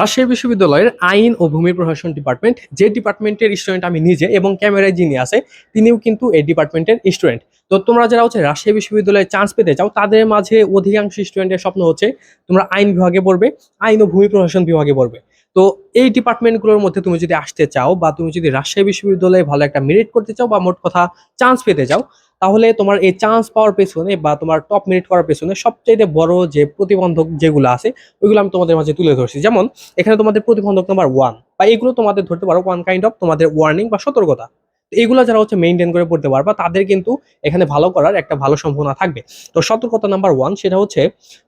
রাজশাহী বিশ্ববিদ্যালয়ের আইন ও ভূমি প্রশাসন ডিপার্টমেন্ট যে ডিপার্টমেন্টের স্টুডেন্ট আমি নিজে এবং ক্যামেরায় যিনি আছে, তিনিও কিন্তু এই ডিপার্টমেন্টের স্টুডেন্ট তো তোমরা যারা হচ্ছে রাজশাহী বিশ্ববিদ্যালয়ে চান্স পেতে চাও, তাদের মাঝে অধিকাংশ স্টুডেন্টের স্বপ্ন হচ্ছে তোমরা আইন বিভাগে পড়বে, আইন ও ভূমি প্রশাসন বিভাগে পড়বে। তো এই ডিপার্টমেন্টগুলোর মধ্যে তুমি যদি আসতে চাও বা তুমি যদি রাজশাহী বিশ্ববিদ্যালয়ে ভালো একটা মেরিট করতে চাও বা মোট কথা চান্স পেতে চাও, তাহলে তোমার এই চান্স পাওয়ার পেছনে বা তোমার টপ মেরিট করার পেছনে সবচেয়ে বড় যে প্রতিবন্ধক যেগুলো আছে, ওইগুলো আমি তোমাদের মাঝে তুলে ধরছি। যেমন, এখানে তোমাদের প্রতিবন্ধক নাম্বার ওয়ান বা এগুলো তোমাদের ধরতে পারো ওয়ান কাইন্ড অফ তোমাদের ওয়ার্নিং বা সতর্কতা। এগুলো যারা হচ্ছে মেনটেন করে পড়তে পারবা, তাদের কিন্তু এখানে ভালো করার একটা ভালো সম্ভাবনা থাকবে। তো সতর্কতা নাম্বার ওয়ান সেটা হচ্ছে,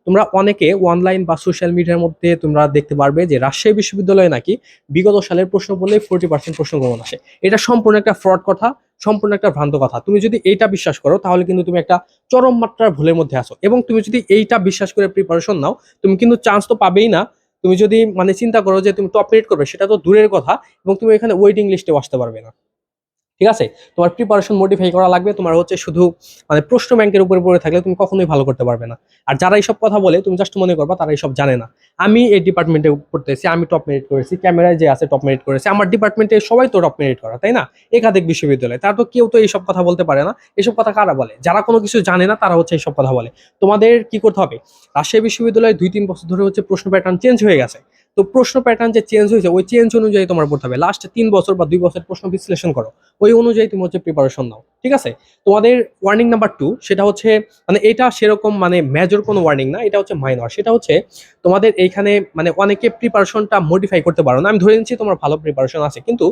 তোমরা অনেকে অনলাইন বা সোশ্যাল মিডিয়ার মধ্যে তোমরা দেখতে পারবে যে রাজশাহী বিশ্ববিদ্যালয়ে নাকি বিগত সালের প্রশ্ন বললে ফোরটি পার্সেন্ট প্রশ্ন গ্রহণ আসে। এটা সম্পূর্ণ একটা ফ্রড কথা, সম্পূর্ণ একটা ভ্রান্ত কথা। তুমি যদি এইটা বিশ্বাস করো, তাহলে কিন্তু তুমি একটা চরম মাত্রার ভুলের মধ্যে আসো এবং তুমি যদি এইটা বিশ্বাস করে প্রিপারেশন নাও, তুমি কিন্তু চান্স তো পাবেই না। তুমি যদি মানে চিন্তা করো যে তুমি টপ রেট করবে, সেটা তো দূরের কথা, এবং তুমি এখানে ওয়েটিং লিস্টে আসতে পারবে না। ঠিক আছে? তোমার প্রিপারেশন মডিফাই করা লাগবে, তোমার হচ্ছে শুধু মানে প্রশ্ন ব্যাংকের উপরে পড়ে থাকলে তুমি কখনোই ভালো করতে পারবে না। আর যারা এইসব কথা বলে, তুমি জাস্ট মনে করবা তারা এইসব জানে না। আমি এই ডিপার্টমেন্টে পড়তেছি, আমি টপ মেরিট করেছি ক্যামেরায় যে আছে টপ মেরিট করেছে, আমার ডিপার্টমেন্টে সবাই তো টপ মেরিট করা, তাই না? একাধিক বিশ্ববিদ্যালয়, তারা তো কেউ তো এইসব কথা বলতে পারে না। এইসব কথা কারা বলে? যারা কোনো কিছু জানে না, তারা হচ্ছে এইসব কথা বলে। তোমাদের কি করতে হবে? রাজশাহী বিশ্ববিদ্যালয়ে দুই তিন বছর ধরে হচ্ছে প্রশ্ন প্যাটার্ন চেঞ্জ হয়ে গেছে। তো প্রশ্ন প্যাটার্ন যে চেঞ্জ হয়েছে, ওই চেঞ্জ অনুযায়ী তোমার পড়তে হবে। লাস্ট তিন বছর বা দুই বছর প্রশ্ন বিশ্লেষণ করো। ওই অনুযায়ী তুমি হচ্ছে প্রিপারেশন নাও, ঠিক আছে? তোমাদের ওয়ার্নিং নাম্বার টু সেটা হচ্ছে মানে এটা সেরকম মানে মেজর কোনো ওয়ার্নিং না, এটা হচ্ছে মাইনর সেটা হচ্ছে, তোমাদের এইখানে মানে অনেকে প্রিপারেশনটা মডিফাই করতে পারো না। আমি ধরে নিচ্ছি তোমার ভালো প্রিপারেশন আছে, কিন্তু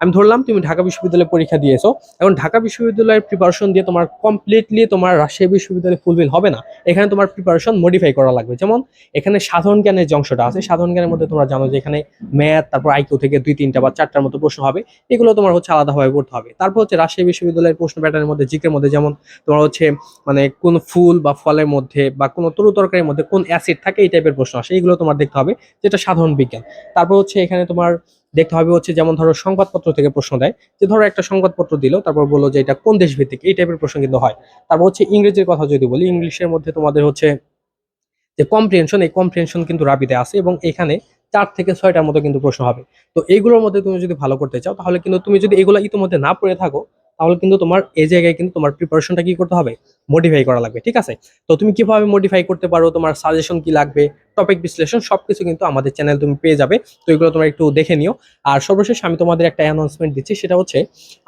আমি ধরলাম তুমি ঢাকা বিশ্ববিদ্যালয়ে পরীক্ষা দিয়েছ। এখন ঢাকা বিশ্ববিদ্যালয়ের প্রিপারেশন দিয়ে তোমার কমপ্লিটলি তোমার রাজশাহী বিশ্ববিদ্যালয়ে ফুলফিল হবে না। এখানে তোমার প্রিপারেশন মডিফাই করা লাগবে। যেমন এখানে সাধারণ জ্ঞানের যে অংশটা আছে, সাধারণ জ্ঞানের মধ্যে তোমরা জানো যে এখানে ম্যাথ তারপর আইকিউ থেকে দুই, তিনটা বা চারটার মতো প্রশ্ন হবে। এগুলো তোমার হচ্ছে আলাদাভাবে পড়তে হবে। তারপর হচ্ছে রাজশাহী বিশ্ববিদ্যালয়ের প্রশ্ন প্যাটার্নের মধ্যে জিকের মধ্যে যেমন তোমার হচ্ছে মানে কোন ফুল বা ফলের মধ্যে বা কোনো তরু তরকারির মধ্যে কোন অ্যাসিড থাকে এই টাইপের প্রশ্ন আসে। এগুলো তোমার দেখতে হবে, যেটা সাধারণ বিজ্ঞান। তারপর হচ্ছে এখানে তোমার দেখতে হবে হচ্ছে যেমন ধরো সংবাদপত্র থেকে প্রশ্ন দেয়, যে ধরো একটা সংবাদপত্র দিল, তারপর বলল যে এটা কোন দেশ ভিত্তিক, এই টাইপের প্রশ্ন কিন্তু হয়। তারপর হচ্ছে ইংরেজির কথা যদি বলি, ইংলিশের মধ্যে তোমাদের হচ্ছে যে কম্প্রিহেনশন এই কম্প্রিহেনশন কিন্তু রাবিতে আছে এবং এখানে চার থেকে ছয়টার মতো কিন্তু প্রশ্ন হবে। তো এইগুলোর মধ্যে তুমি যদি ভালো করতে চাও, তাহলে কিন্তু তুমি যদি এগুলো ইতিমধ্যে না পড়ে থাকো তাহলে কিন্তু তোমার এই জায়গায় কিন্তু তোমার প্রিপারেশনটা কি করতে হবে? মডিফাই করা লাগবে, ঠিক আছে? তো তুমি কীভাবে মডিফাই করতে পারো? তোমার সাজেশন কি লাগবে? টপিক বিশ্লেষণ সবকিছু কিন্তু আমাদের চ্যানেল তুমি পেয়ে যাবে। তো এগুলো তোমার একটু দেখে নিও। আর সর্বশেষ আমি তোমাদের একটা অ্যানাউন্সমেন্ট দিচ্ছি, সেটা হচ্ছে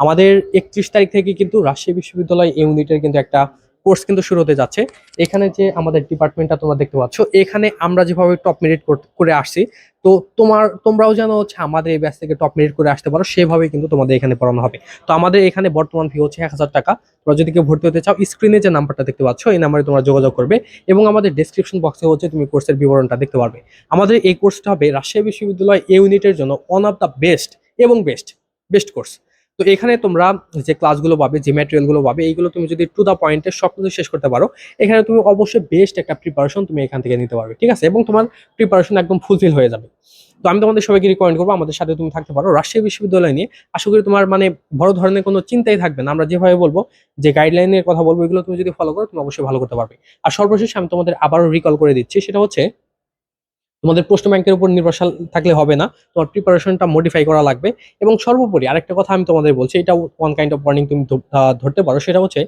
আমাদের একত্রিশ তারিখ থেকে কিন্তু রাজশাহী বিশ্ববিদ্যালয় ইউনিটের কিন্তু একটা কোর্স কিন্তু শুরু হতে যাচ্ছে। এখানে যে আমাদের ডিপার্টমেন্টটা তোমরা দেখতে পাচ্ছ, এখানে আমরা যেভাবে টপ মেরিট করে আসছি, তো তোমার, তোমরাও যেন হচ্ছে আমাদের এই ব্যাচ থেকে টপ মেরিট করে আসতে পারো সেভাবে কিন্তু তোমাদের এখানে পড়ানো হবে। তো আমাদের এখানে বর্তমান ফি হচ্ছে এক হাজার টাকা। তোমরা যদি কেউ ভর্তি হতে চাও স্ক্রিনে যে নাম্বারটা দেখতে পাচ্ছ, এই নাম্বারে তোমরা যোগাযোগ করবে এবং আমাদের ডেসক্রিপশন বক্সে হচ্ছে তুমি কোর্সের বিবরণটা দেখতে পারবে। আমাদের এই কোর্সটা হবে রাজশাহী বিশ্ববিদ্যালয় ইউনিটের জন্য ওয়ান অফ দ্য বেস্ট এবং বেস্ট বেস্ট কোর্স তো এখানে তোমরা যে ক্লাসগুলো পাবে, যে ম্যাটেরিয়ালগুলো পাবে, এইগুলো তুমি যদি টু দ্য পয়েন্টে সব কিছু শেষ করতে পারো, এখানে তুমি অবশ্যই বেস্ট একটা প্রিপারেশন তুমি এখান থেকে নিতে পারবে, ঠিক আছে? এবং তোমার প্রিপারেশন একদম ফুলফিল হয়ে যাবে। তো আমি তোমাদের সবাইকে রিকমেন্ড করব, আমাদের সাথে তুমি থাকতে পারো রাজশাহী বিশ্ববিদ্যালয় নিয়ে। আশা করি তোমার মানে বড় ধরনের কোনো চিন্তাই থাকবে না। আমরা যেভাবে বলব, যে গাইডলাইনের কথা বলব, এগুলো তুমি যদি ফলো করো, তুমি অবশ্যই ভালো করতে পারবে। আর সর্বশেষ আমি তোমাদের আবারও রিকল করে দিচ্ছি, সেটা হচ্ছে তোমাদের প্রশ্ন ব্যাংকের উপর নির্ভরশীল থাকলে হবে না। তোমার প্রিপারেশনটা মডিফাই করা লাগবে। এবং সর্বোপরি আরেকটা কথা আমি তোমাদের বলছি, এটা ওয়ান কাইন্ড অফ ওয়ার্নিং তুমি ধরতে পারো, সেটা হচ্ছে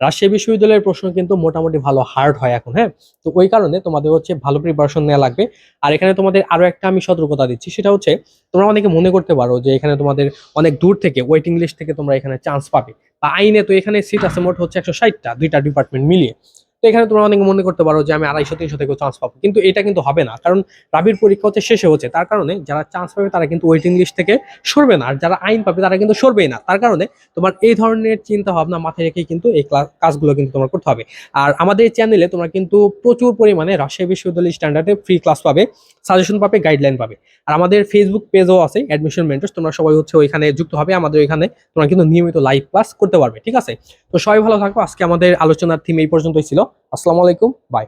রাজশাহী বিশ্ববিদ্যালয়ের প্রশ্ন কিন্তু মোটামুটি ভালো হার্ড হয় এখন হ্যাঁ? তো ওই কারণে তোমাদের হচ্ছে ভালো প্রিপারেশন নেওয়া লাগবে। আর এখানে তোমাদের আরও একটা আমি সতর্কতা দিচ্ছি, সেটা হচ্ছে তোমরা অনেকে মনে করতে পারো যে এখানে তোমাদের অনেক দূর থেকে ওয়েটিং লিস্ট থেকে তোমরা এখানে চান্স পাবে। বা আইনে তো এখানে সিট আছে মোট হচ্ছে একশো ষাটটা, দুইটা ডিপার্টমেন্ট মিলিয়ে। তো এখানে তোমরা অনেকে মনে করতে পারো যে আমি আড়াইশো, তিনশো থেকে চান্স পাবো। কিন্তু এটা কিন্তু হবে না। কারণ রাবির পরীক্ষা হচ্ছে শেষে হচ্ছে। তার কারণে যারা চান্স পাবে তারা কিন্তু ওয়েটিং লিস্ট থেকে সরবে না। আর যারা আইন পাবে তারা কিন্তু সরবেই না। তার কারণে তোমার এই ধরনের চিন্তা ভাবনা মাথায় রেখে কিন্তু এই কাজগুলো কিন্তু তোমার করতে হবে। আর আমাদের চ্যানেলে তোমরা কিন্তু প্রচুর পরিমাণে রাজশাহী বিশ্ববিদ্যালয় স্ট্যান্ডার্ডে ফ্রি ক্লাস পাবে সাজেশন পাবে গাইডলাইন পাবে। আর আমাদের ফেসবুক পেজও আছে অ্যাডমিশন মেন্টার্স তোমরা সবাই হচ্ছে ওইখানে যুক্ত হবে। আমাদের ওইখানে তোমরা কিন্তু নিয়মিত লাইভ ক্লাস করতে পারবে। ঠিক আছে? তো সবাই ভালো থাকো। আজকে আমাদের আলোচনার থিম এই পর্যন্তই ছিল। আসসালামু আলাইকুম বাই।